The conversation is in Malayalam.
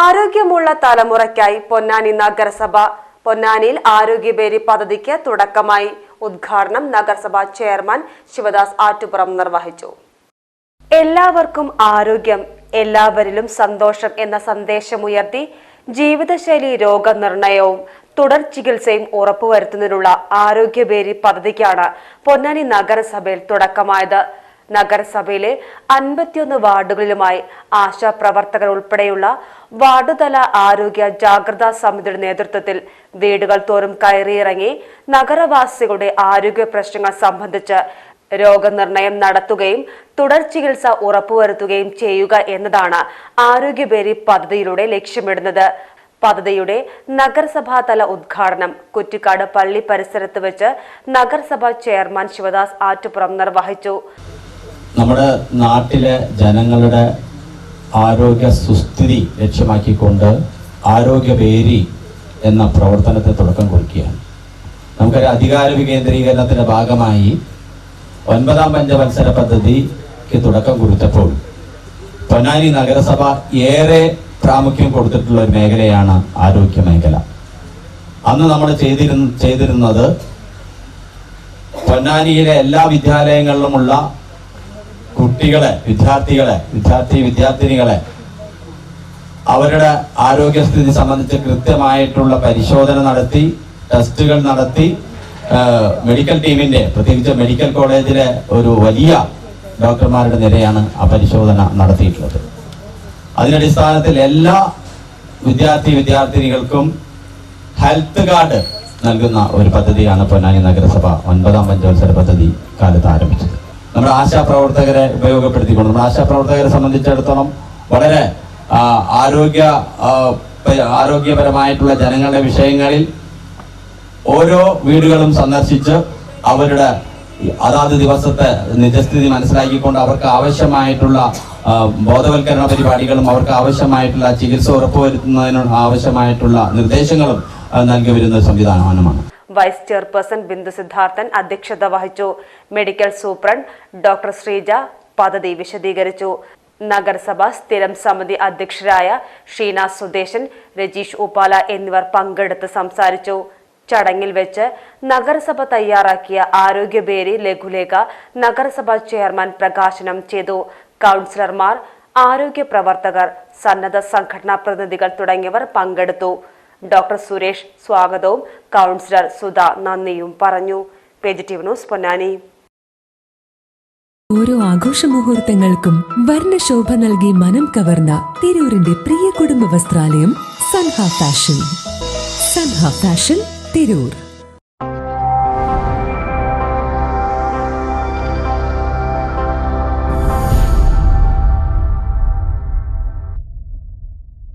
ആരോഗ്യമുള്ള തലമുറയ്ക്കായി പൊന്നാനി നഗരസഭ. പൊന്നാനിയിൽ ആരോഗ്യബേരി പദ്ധതിക്ക് തുടക്കമായി ഉദ്ഘാടനം നഗരസഭാ ചെയർമാൻ ശിവദാസ് ആറ്റുപുറം നിർവഹിച്ചു. എല്ലാവർക്കും ആരോഗ്യം എല്ലാവരിലും സന്തോഷം എന്ന സന്ദേശമുയർത്തി ജീവിതശൈലി രോഗനിർണയവും തുടർ ചികിത്സയും ഉറപ്പുവരുത്തുന്നതിനുള്ള ആരോഗ്യബേരി പദ്ധതിക്കാണ് പൊന്നാനി നഗരസഭയിൽ തുടക്കമായത്. നഗരസഭയിലെ അൻപത്തിയൊന്ന് വാർഡുകളിലുമായി ആശാപ്രവർത്തകർ ഉൾപ്പെടെയുള്ള വാർഡുതല ആരോഗ്യ ജാഗ്രതാ സമിതിയുടെ നേതൃത്വത്തിൽ വീടുകൾ തോറും കയറിയിറങ്ങി നഗരവാസികളുടെ ആരോഗ്യ പ്രശ്നങ്ങൾ സംബന്ധിച്ച് രോഗനിർണയം നടത്തുകയും തുടർ ചികിത്സ ഉറപ്പുവരുത്തുകയും ചെയ്യുക എന്നതാണ് ആരോഗ്യബേരി പദ്ധതിയിലൂടെ ലക്ഷ്യമിടുന്നത്. പദ്ധതിയുടെ നഗരസഭാതല ഉദ്ഘാടനം കുറ്റിക്കാട് പള്ളി പരിസരത്ത് വെച്ച് നഗരസഭാ ചെയർമാൻ ശിവദാസ് ആറ്റുപുറം നിർവഹിച്ചു. നമ്മുടെ നാട്ടിലെ ജനങ്ങളുടെ ആരോഗ്യ സുസ്ഥിതി ലക്ഷ്യമാക്കിക്കൊണ്ട് ആരോഗ്യവേരി എന്ന പ്രവർത്തനത്തെ തുടക്കം കുറിക്കുകയാണ്. നമുക്കൊരു അധികാര വികേന്ദ്രീകരണത്തിന്റെ ഭാഗമായി ഒൻപതാം പഞ്ചവത്സര പദ്ധതിക്ക് തുടക്കം കുറിച്ചപ്പോൾ പൊന്നാനി നഗരസഭ ഏറെ പ്രാമുഖ്യം കൊടുത്തിട്ടുള്ള ഒരു മേഖലയാണ് ആരോഗ്യ മേഖല. അന്ന് നമ്മൾ ചെയ്തിരുന്ന ചെയ്തിരുന്നത് പൊന്നാനിയിലെ എല്ലാ വിദ്യാലയങ്ങളിലുമുള്ള കുട്ടികളെ വിദ്യാർത്ഥികളെ വിദ്യാർത്ഥി വിദ്യാർത്ഥിനികളെ അവരുടെ ആരോഗ്യസ്ഥിതി സംബന്ധിച്ച് കൃത്യമായിട്ടുള്ള പരിശോധന നടത്തി ടെസ്റ്റുകൾ നടത്തി. മെഡിക്കൽ ടീമിന്റെ പ്രത്യേകിച്ച് മെഡിക്കൽ കോളേജിലെ ഒരു വലിയ ഡോക്ടർമാരുടെ നിരയാണ് ആ പരിശോധന നടത്തിയിട്ടുള്ളത്. അതിനടിസ്ഥാനത്തിൽ എല്ലാ വിദ്യാർത്ഥി വിദ്യാർത്ഥിനികൾക്കും ഹെൽത്ത് കാർഡ് നൽകുന്ന ഒരു പദ്ധതിയാണ് പൊന്നാനി നഗരസഭ. ഒൻപതാം പഞ്ചവത്സര പദ്ധതി കാലത്ത് ആരംഭിച്ചത്. നമ്മുടെ ആശാപ്രവർത്തകരെ ഉപയോഗപ്പെടുത്തിക്കൊണ്ട് നമ്മുടെ ആശാപ്രവർത്തകരെ സംബന്ധിച്ചിടത്തോളം വളരെ ആരോഗ്യ ആരോഗ്യപരമായിട്ടുള്ള ജനങ്ങളുടെ വിഷയങ്ങളിൽ ഓരോ വീടുകളും സന്ദർശിച്ച് അവരുടെ അതാത് ദിവസത്തെ നിജസ്ഥിതി മനസ്സിലാക്കിക്കൊണ്ട് അവർക്ക് ആവശ്യമായിട്ടുള്ള ബോധവൽക്കരണ പരിപാടികളും അവർക്ക് ആവശ്യമായിട്ടുള്ള ചികിത്സ ഉറപ്പുവരുത്തുന്നതിന് ആവശ്യമായിട്ടുള്ള നിർദ്ദേശങ്ങളും നൽകി വരുന്ന സംവിധാനമാണ്. വൈസ് ചെയർപേഴ്സൺ ബിന്ദു സിദ്ധാർത്ഥൻ അധ്യക്ഷത വഹിച്ചു. മെഡിക്കൽ സൂപ്രണ്ട് ഡോക്ടർ ശ്രീജ പദ്ധതി വിശദീകരിച്ചു. നഗരസഭ സ്ഥിരം സമിതി അധ്യക്ഷരായ ഷീന സുദേശൻ രജീഷ് ഉപാല എന്നിവർ പങ്കെടുത്ത് സംസാരിച്ചു. ചടങ്ങിൽ വെച്ച് നഗരസഭ തയ്യാറാക്കിയ ആരോഗ്യപേരി ലഘുലേഖ നഗരസഭ ചെയർമാൻ പ്രകാശനം ചെയ്തു. കൗൺസിലർമാർ ആരോഗ്യ പ്രവർത്തകർ സന്നദ്ധ സംഘടനാ പ്രതിനിധികൾ തുടങ്ങിയവർ പങ്കെടുത്തു. ഡോക്ടർ സുരേഷ് സ്വാഗതവും. കൗൺസിലർ സുധ നന്ദിയും പറഞ്ഞു. ന്യൂസ് പൊന്നാനി. ഓരോ ആഘോഷ മുഹൂർത്തങ്ങൾക്കും വർണശോഭ നൽകി മനം കവർന്ന തിരൂരിന്റെ പ്രിയ കുടുംബ വസ്ത്രാലയം സൻഹ ഫാഷൻ. സൻഹ ഫാഷൻ തിരൂർ.